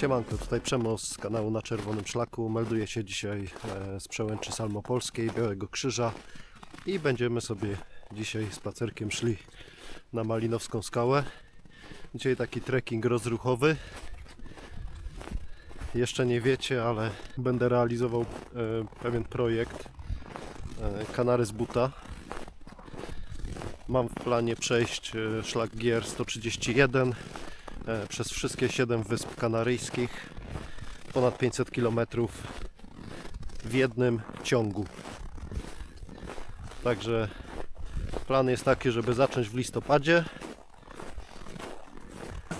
Siemanko, tutaj Przemo z kanału Na Czerwonym Szlaku. Melduję się dzisiaj e, z przełęczy Salmopolskiej, Białego Krzyża i będziemy sobie dzisiaj spacerkiem szli na Malinowską Skałę. Dzisiaj taki trekking rozruchowy. Jeszcze nie wiecie, ale będę realizował e, pewien projekt e, Kanary z buta. Mam w planie przejść szlak GR 131 e, przez wszystkie 7 wysp kanaryjskich, ponad 500 km w jednym ciągu. Także plan jest taki, żeby zacząć w listopadzie,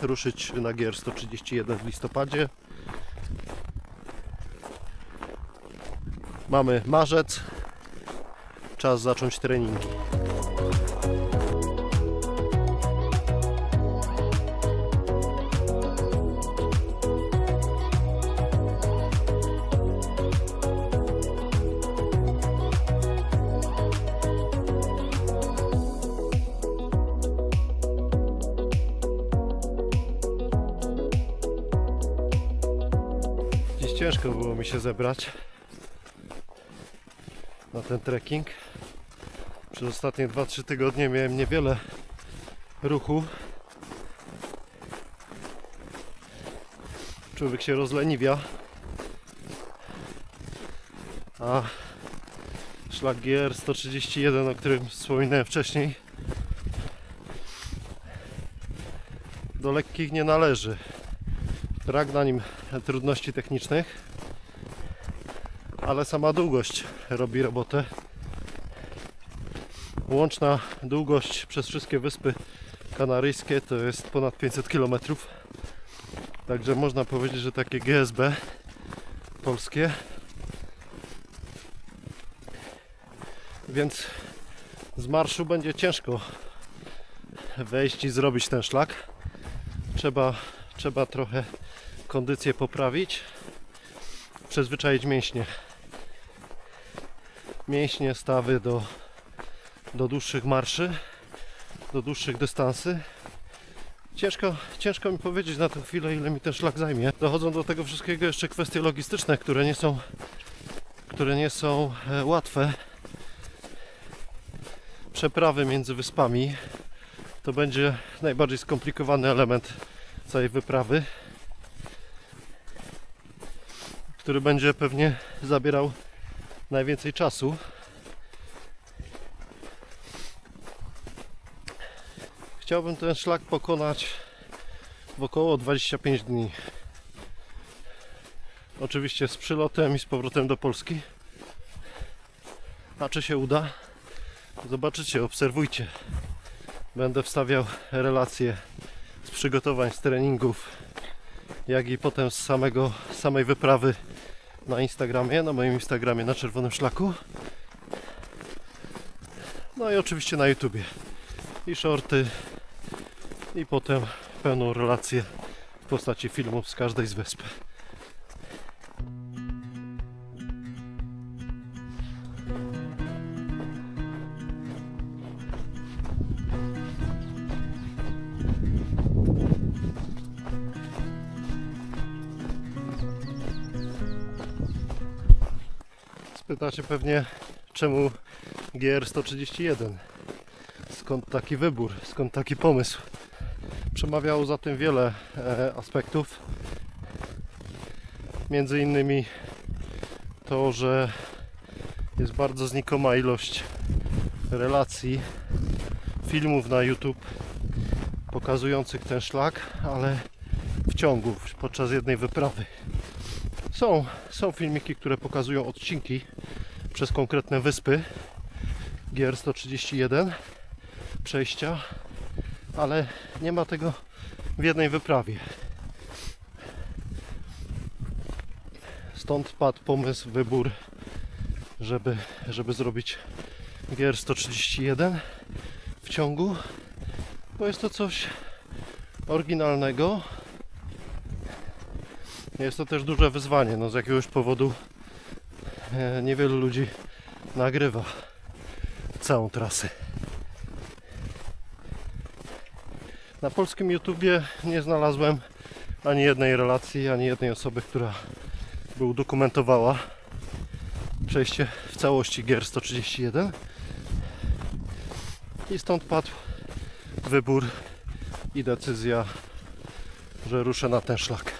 ruszyć na GR 131 w listopadzie. Mamy marzec, czas zacząć treningi. Mi się zebrać na ten trekking. Przez ostatnie 2-3 tygodnie miałem niewiele ruchu. Człowiek się rozleniwia. A szlak GR 131, o którym wspominałem wcześniej, do lekkich nie należy. Brak na nim trudności technicznych, ale sama długość robi robotę. Łączna długość przez wszystkie wyspy kanaryjskie to jest ponad 500 km. Także można powiedzieć, że takie GSB polskie. Więc z marszu będzie ciężko wejść i zrobić ten szlak. Trzeba, trzeba trochę kondycję poprawić, przyzwyczaić mięśnie. Mięśnie, stawy do, do dłuższych marszy, do dłuższych dystansy. Ciężko, ciężko mi powiedzieć na tę chwilę, ile mi ten szlak zajmie. Dochodzą do tego wszystkiego jeszcze kwestie logistyczne, które nie są, które nie są e, łatwe. Przeprawy między wyspami to będzie najbardziej skomplikowany element całej wyprawy. który będzie pewnie zabierał najwięcej czasu. Chciałbym ten szlak pokonać w około 25 dni. Oczywiście z przylotem i z powrotem do Polski. A czy się uda? Zobaczycie, obserwujcie. Będę wstawiał relacje z przygotowań, z treningów, jak i potem z samego, samej wyprawy na Instagramie, na moim Instagramie na Czerwonym Szlaku. No i oczywiście na YouTubie. I shorty, i potem pełną relację w postaci filmów z każdej z wysp. Spytacie pewnie, czemu GR131? Skąd taki wybór? Skąd taki pomysł? Przemawiało za tym wiele e, aspektów. Między innymi to, że jest bardzo znikoma ilość relacji, filmów na YouTube pokazujących ten szlak, ale w ciągu, podczas jednej wyprawy. Są, są filmiki, które pokazują odcinki przez konkretne wyspy GR131 przejścia, ale nie ma tego w jednej wyprawie. Stąd padł pomysł, wybór, żeby, żeby zrobić GR131 w ciągu, bo jest to coś oryginalnego, jest to też duże wyzwanie. No z jakiegoś powodu e, niewielu ludzi nagrywa całą trasę. Na polskim YouTubie nie znalazłem ani jednej relacji, ani jednej osoby, która by udokumentowała przejście w całości gier 131 i stąd padł wybór i decyzja, że ruszę na ten szlak.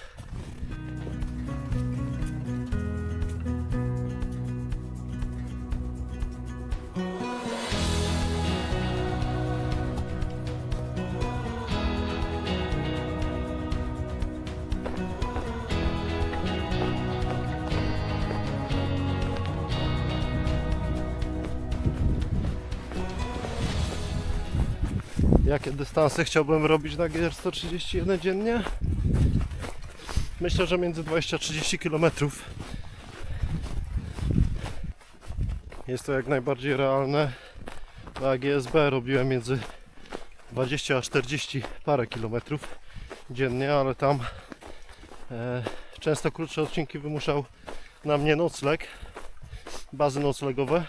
Jakie dystanse chciałbym robić na GR 131 dziennie? Myślę, że między 20 a 30 km. Jest to jak najbardziej realne. Na GSB robiłem między 20 a 40 parę kilometrów dziennie, ale tam e, często krótsze odcinki wymuszał na mnie nocleg, bazy noclegowe.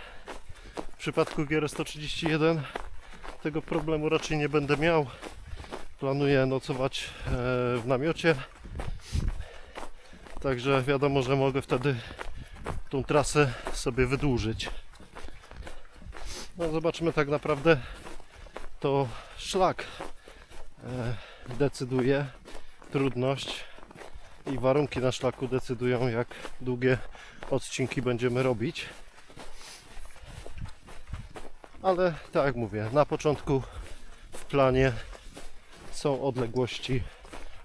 W przypadku GR 131 tego problemu raczej nie będę miał. Planuję nocować e, w namiocie. Także wiadomo, że mogę wtedy tą trasę sobie wydłużyć. No zobaczmy tak naprawdę to szlak e, decyduje trudność i warunki na szlaku decydują jak długie odcinki będziemy robić ale tak jak mówię, na początku w planie są odległości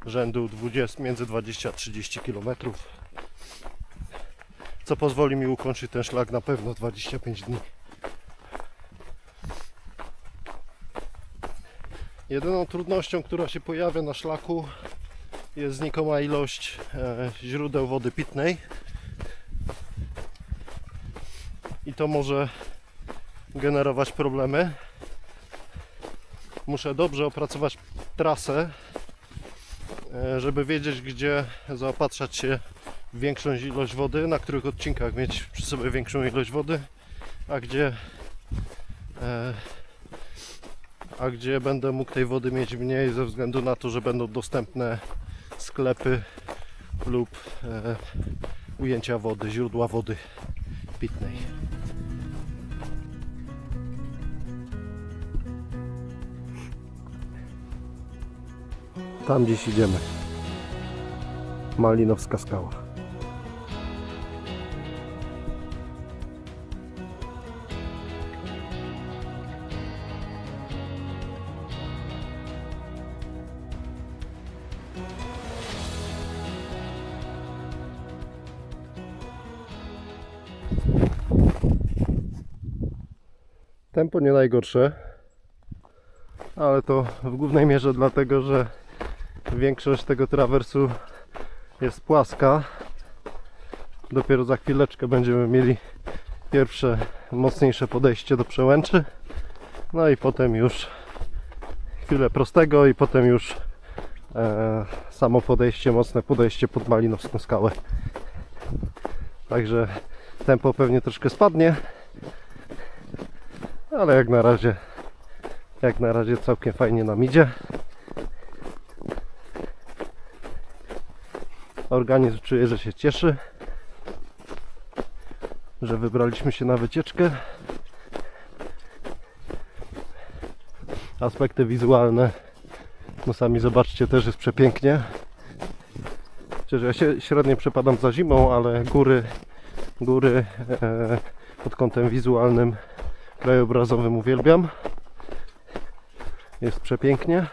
rzędu 20, między 20 a 30 km. Co pozwoli mi ukończyć ten szlak na pewno 25 dni. Jedyną trudnością, która się pojawia na szlaku jest znikoma ilość e, źródeł wody pitnej. I to może generować problemy. Muszę dobrze opracować trasę, e, żeby wiedzieć, gdzie zaopatrzać się w większą ilość wody, na których odcinkach mieć przy sobie większą ilość wody, a gdzie e, a gdzie będę mógł tej wody mieć mniej ze względu na to, że będą dostępne sklepy lub e, ujęcia wody, źródła wody pitnej. Tam gdzieś idziemy. Malinowska skała. Tempo nie najgorsze, ale to w głównej mierze dlatego, że Większość tego trawersu jest płaska. Dopiero za chwileczkę będziemy mieli pierwsze mocniejsze podejście do przełęczy. No i potem już chwilę prostego i potem już e, samo podejście, mocne podejście pod Malinowską skałę. Także tempo pewnie troszkę spadnie, ale jak na razie jak na razie całkiem fajnie nam idzie. Organizm czuje, że się cieszy, że wybraliśmy się na wycieczkę. Aspekty wizualne, no sami zobaczcie, też jest przepięknie. Chociaż ja się średnio przepadam za zimą, ale góry, góry e, pod kątem wizualnym, krajobrazowym uwielbiam. Jest przepięknie.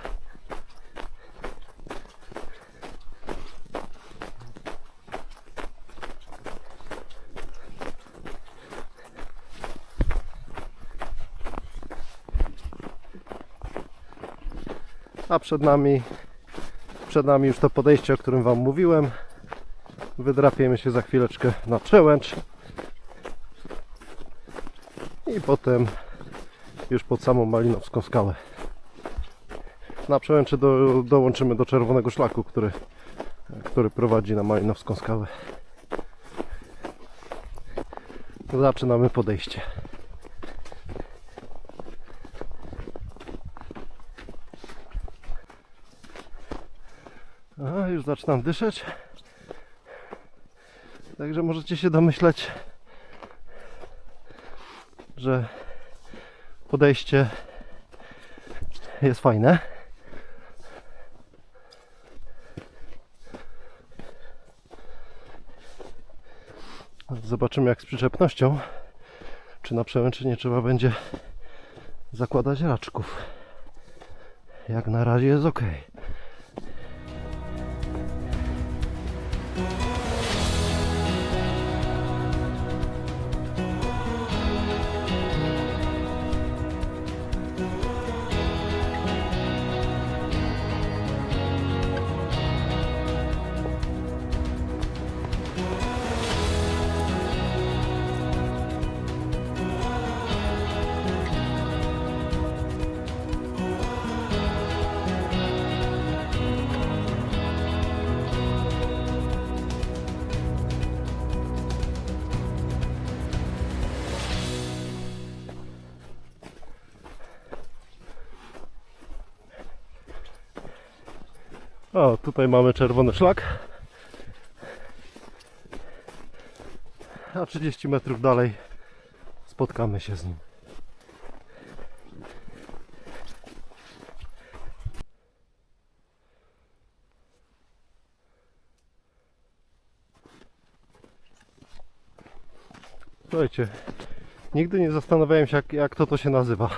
Przed nami przed nami już to podejście, o którym Wam mówiłem. Wydrapiemy się za chwileczkę na przełęcz. I potem już pod samą Malinowską skałę. Na przełęczy do, dołączymy do czerwonego szlaku, który, który prowadzi na Malinowską skałę. Zaczynamy podejście A, już zaczynam dyszeć. Także możecie się domyśleć, że podejście jest fajne. Zobaczymy jak z przyczepnością. Czy na przełęczy nie trzeba będzie zakładać raczków. Jak na razie jest ok. O, tutaj mamy czerwony szlak. A 30 metrów dalej spotkamy się z nim. Słuchajcie, nigdy nie zastanawiałem się, jak, jak to to się nazywa.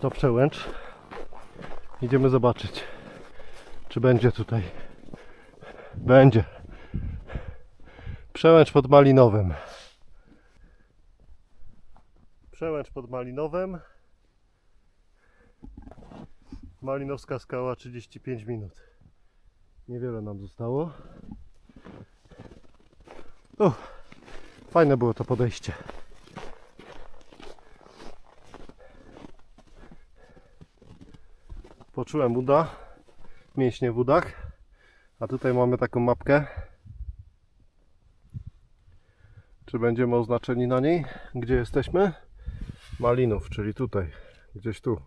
To przełęcz. Idziemy zobaczyć, czy będzie tutaj. Będzie. Przełęcz pod Malinowem. Przełęcz pod Malinowem. Malinowska skała 35 minut. Niewiele nam zostało. O, fajne było to podejście. Poczułem uda, mięśnie w udach. A tutaj mamy taką mapkę. Czy będziemy oznaczeni na niej? Gdzie jesteśmy? Malinów, czyli tutaj. Gdzieś tu.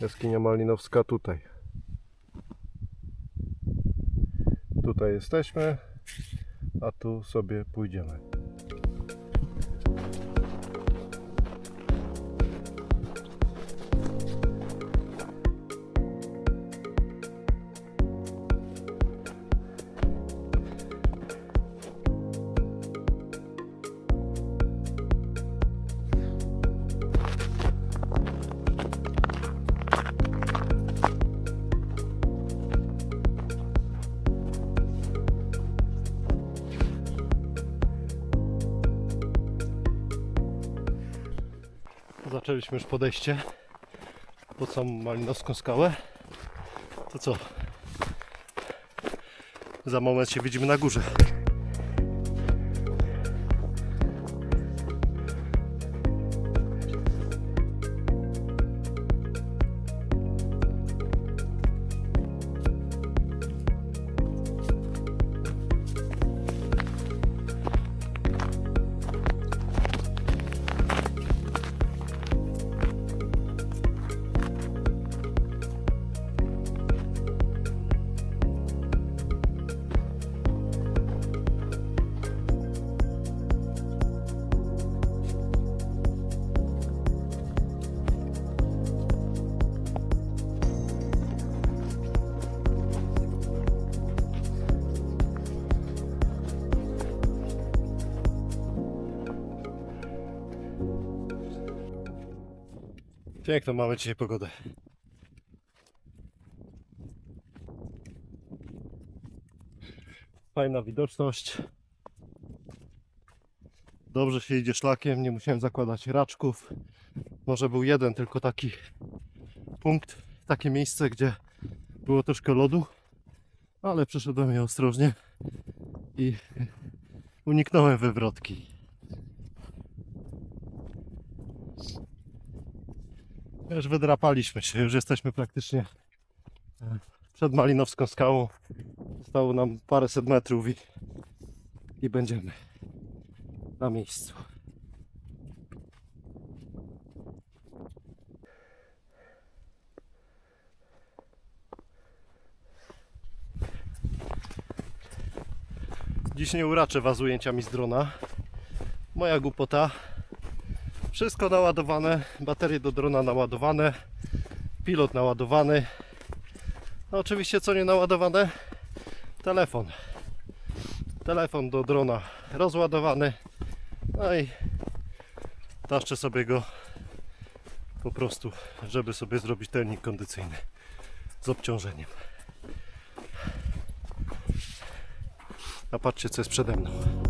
Jaskinia Malinowska tutaj. Tutaj jesteśmy, a tu sobie pójdziemy. Zaczęliśmy już podejście pod samą Malinowską skałę. To co? Za moment się widzimy na górze. Piękną mamy dzisiaj pogodę. Fajna widoczność. Dobrze się idzie szlakiem, nie musiałem zakładać raczków. Może był jeden tylko taki punkt, takie miejsce, gdzie było troszkę lodu, ale przeszedłem je ostrożnie i uniknąłem wywrotki. Już wydrapaliśmy się, już jesteśmy praktycznie e, przed Malinowską skałą. Zostało nam paręset metrów i, i będziemy na miejscu. Dziś nie uraczę Was ujęciami z drona. Moja głupota wszystko naładowane, baterie do drona naładowane, pilot naładowany. No oczywiście co nie naładowane? Telefon. Telefon do drona rozładowany. No i taszczę sobie go po prostu, żeby sobie zrobić trening kondycyjny z obciążeniem. A patrzcie co jest przede mną.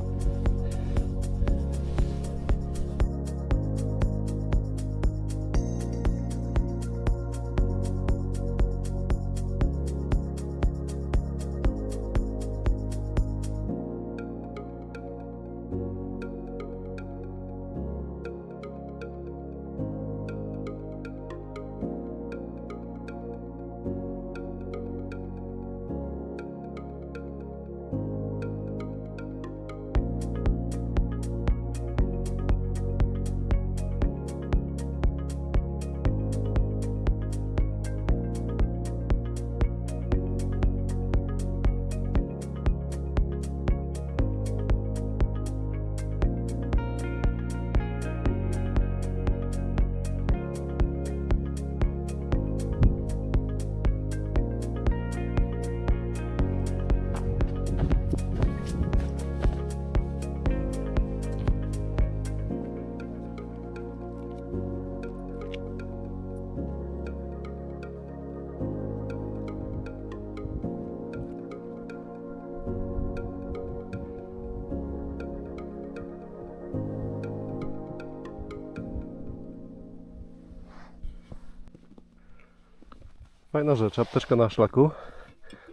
Fajna rzecz, apteczka na szlaku.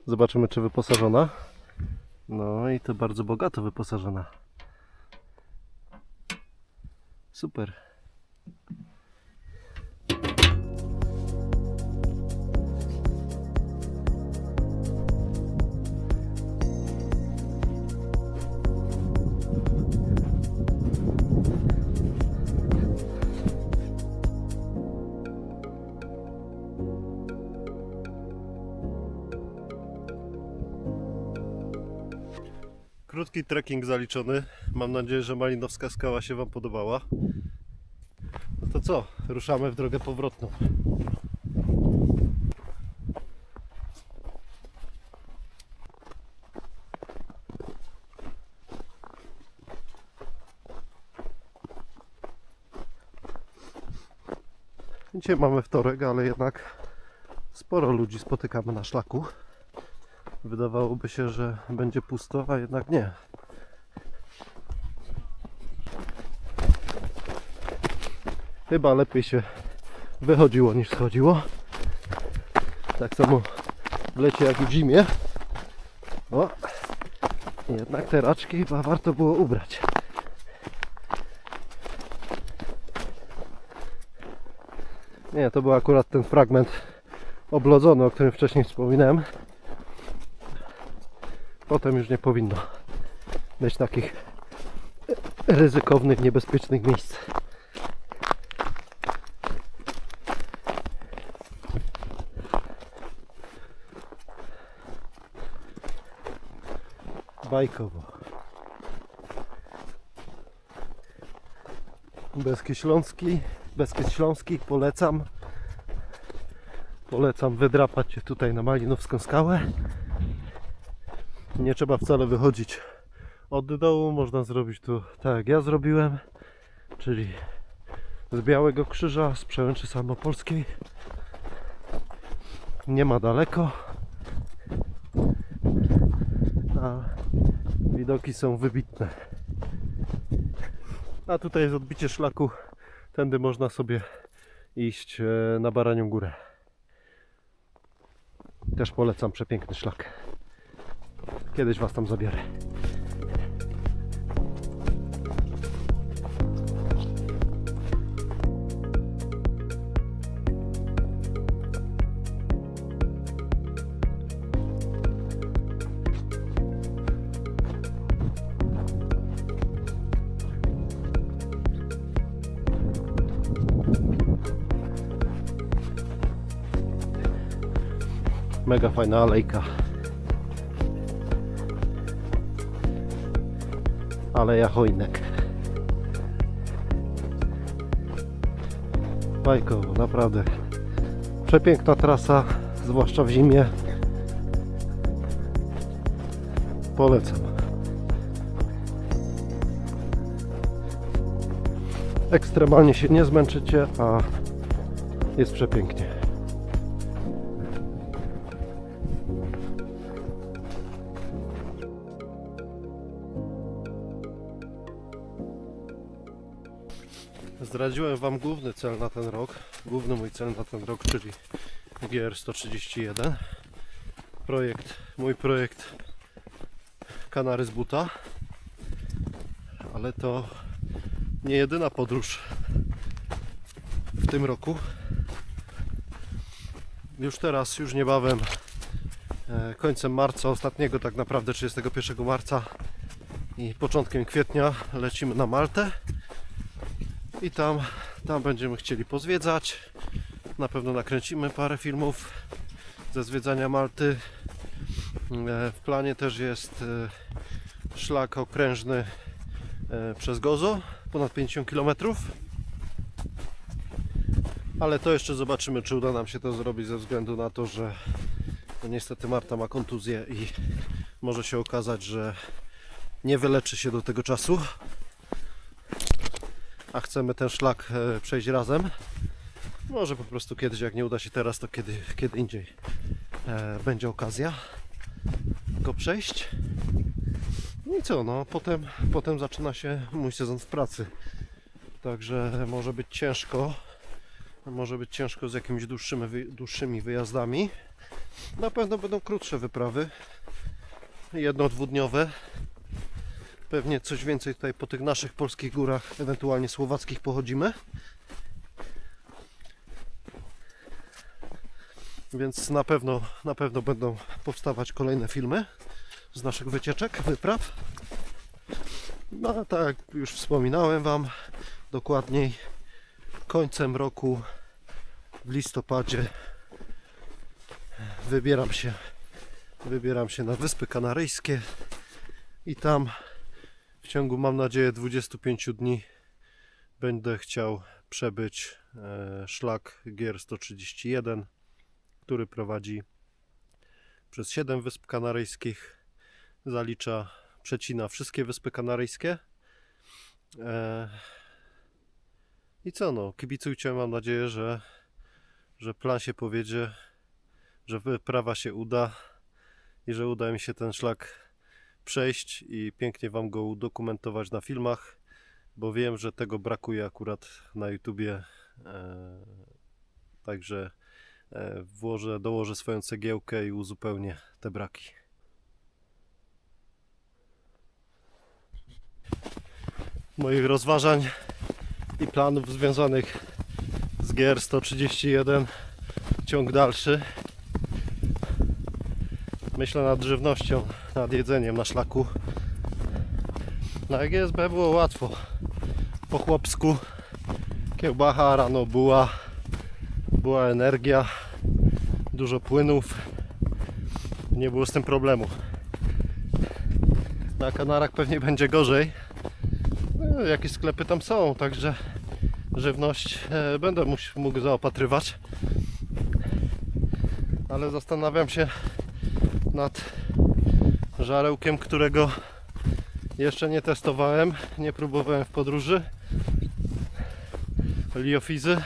Zobaczymy czy wyposażona. No i to bardzo bogato wyposażona. Super. Krótki trekking zaliczony. Mam nadzieję, że Malinowska skała się Wam podobała. No to co? Ruszamy w drogę powrotną. Dzisiaj mamy wtorek, ale jednak sporo ludzi spotykamy na szlaku. Wydawałoby się, że będzie pusto, a jednak nie. Chyba lepiej się wychodziło niż schodziło. Tak samo w lecie jak i w zimie. O, jednak te raczki chyba warto było ubrać. Nie, to był akurat ten fragment oblodzony, o którym wcześniej wspominałem potem już nie powinno być takich ryzykownych, niebezpiecznych miejsc. Bajkowo. Beskid Śląski, Beskid Śląski polecam. Polecam wydrapać się tutaj na Malinowską skałę. Nie trzeba wcale wychodzić od dołu, można zrobić tu tak jak ja zrobiłem, czyli z Białego Krzyża, z Przełęczy Samopolskiej. Nie ma daleko, a widoki są wybitne. A tutaj jest odbicie szlaku, tędy można sobie iść e, na Baranią Górę. Też polecam przepiękny szlak. Kiedyś Was tam zabiorę. Mega fajna alejka. Aleja Chojnek. Bajkowo, naprawdę. Przepiękna trasa, zwłaszcza w zimie. Polecam. Ekstremalnie się nie zmęczycie, a jest przepięknie. Zdradziłem Wam główny cel na ten rok. Główny mój cel na ten rok, czyli GR 131. Projekt, mój projekt Kanary z buta. Ale to nie jedyna podróż w tym roku. Już teraz, już niebawem, e, końcem marca, ostatniego tak naprawdę 31 marca i początkiem kwietnia lecimy na Maltę i tam, tam będziemy chcieli pozwiedzać. Na pewno nakręcimy parę filmów ze zwiedzania Malty. E, W planie też jest e, szlak okrężny e, przez Gozo, ponad 50 km. Ale to jeszcze zobaczymy, czy uda nam się to zrobić ze względu na to, że no niestety Marta ma kontuzję i może się okazać, że nie wyleczy się do tego czasu. A chcemy ten szlak e, przejść razem. Może po prostu kiedyś, jak nie uda się teraz, to kiedy, kiedy indziej e, będzie okazja go przejść. No I co, no potem, potem zaczyna się mój sezon w pracy. Także może być ciężko. Może być ciężko z jakimiś dłuższymi, dłuższymi wyjazdami. Na pewno będą krótsze wyprawy. Jedno, dwudniowe. Pewnie coś więcej tutaj po tych naszych polskich górach, ewentualnie słowackich pochodzimy. Więc na pewno, na pewno będą powstawać kolejne filmy z naszych wycieczek, wypraw. No tak jak już wspominałem Wam, dokładniej końcem roku w listopadzie wybieram się wybieram się na Wyspy Kanaryjskie i tam w ciągu mam nadzieję 25 dni będę chciał przebyć e, szlak Gier 131 który prowadzi przez 7 wysp kanaryjskich zalicza, przecina wszystkie wyspy kanaryjskie. E, i co no, kibicujcie, mam nadzieję, że, że plan się powiedzie, że wyprawa się uda i że uda mi się ten szlak przejść i pięknie Wam go udokumentować na filmach, bo wiem, że tego brakuje akurat na YouTubie. E, także e, włożę, dołożę swoją cegiełkę i uzupełnię te braki. Moich rozważań i planów związanych z GR 131 ciąg dalszy. Myślę nad żywnością, nad jedzeniem na szlaku. Na GSB było łatwo. Po chłopsku kiełbacha, rano była, była energia, dużo płynów. Nie było z tym problemu. Na Kanarach pewnie będzie gorzej. No, jakieś sklepy tam są, także żywność e, będę mógł zaopatrywać. Ale zastanawiam się nad żarełkiem, którego jeszcze nie testowałem, nie próbowałem w podróży. Liofizy,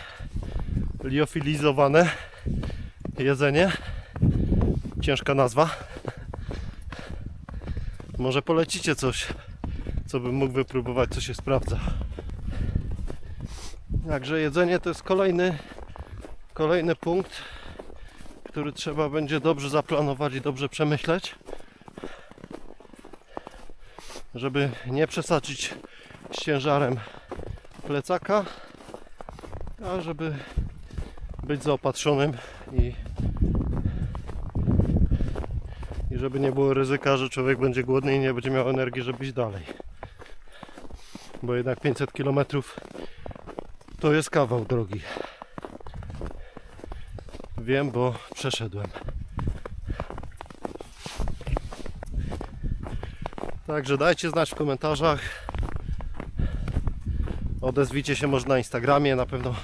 liofilizowane jedzenie. Ciężka nazwa. Może polecicie coś, co bym mógł wypróbować, co się sprawdza. Także jedzenie to jest kolejny, kolejny punkt, który trzeba będzie dobrze zaplanować i dobrze przemyśleć, żeby nie przesadzić z ciężarem plecaka, a żeby być zaopatrzonym i, i żeby nie było ryzyka, że człowiek będzie głodny i nie będzie miał energii, żeby iść dalej. Bo jednak 500 km to jest kawał drogi. Wiem, bo przeszedłem. Także dajcie znać w komentarzach, Odezwijcie się może na Instagramie, na pewno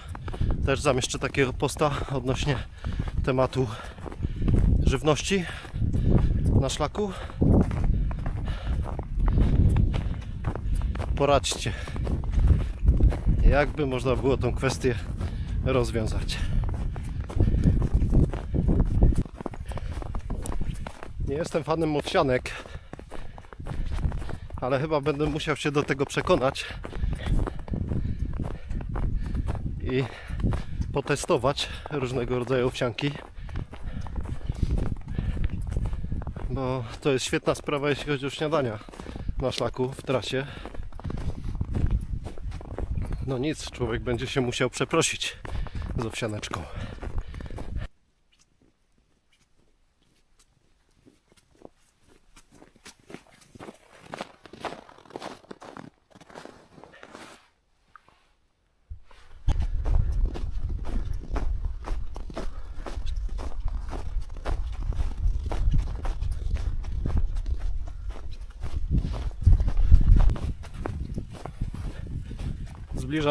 też zamieszczę takiego posta odnośnie tematu żywności na szlaku. Poradźcie, jakby można było tą kwestię rozwiązać. Nie jestem fanem owsianek, ale chyba będę musiał się do tego przekonać i potestować różnego rodzaju owsianki. Bo to jest świetna sprawa, jeśli chodzi o śniadania na szlaku w trasie. No nic, człowiek będzie się musiał przeprosić z owsianeczką.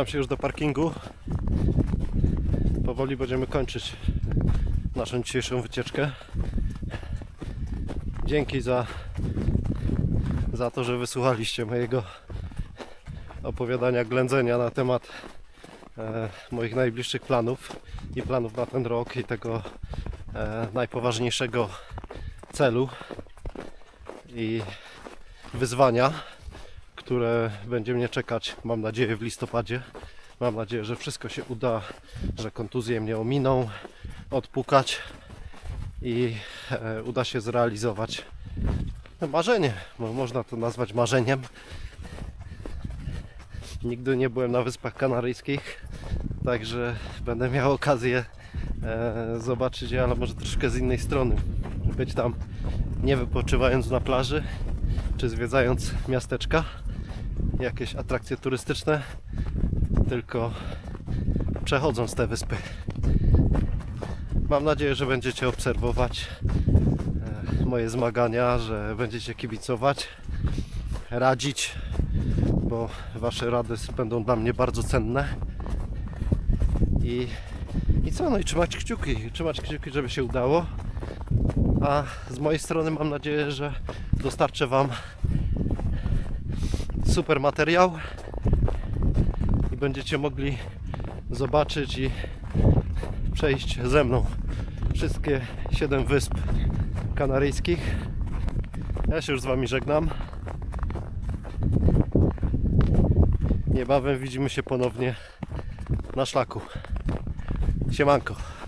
Zbliżam się już do parkingu. Powoli będziemy kończyć naszą dzisiejszą wycieczkę. Dzięki za, za to, że wysłuchaliście mojego opowiadania, ględzenia na temat e, moich najbliższych planów i planów na ten rok i tego e, najpoważniejszego celu i wyzwania które będzie mnie czekać, mam nadzieję, w listopadzie. Mam nadzieję, że wszystko się uda, że kontuzje mnie ominą, odpukać i e, uda się zrealizować marzenie, można to nazwać marzeniem. Nigdy nie byłem na Wyspach Kanaryjskich, także będę miał okazję e, zobaczyć je, ale może troszkę z innej strony. Być tam nie wypoczywając na plaży, czy zwiedzając miasteczka, jakieś atrakcje turystyczne, tylko przechodząc te wyspy. Mam nadzieję, że będziecie obserwować e, moje zmagania, że będziecie kibicować, radzić, bo Wasze rady będą dla mnie bardzo cenne. I, i co? No i trzymać kciuki, trzymać kciuki, żeby się udało. A z mojej strony mam nadzieję, że dostarczę Wam super materiał i będziecie mogli zobaczyć i przejść ze mną wszystkie 7 wysp kanaryjskich. Ja się już z Wami żegnam. Niebawem widzimy się ponownie na szlaku. Siemanko.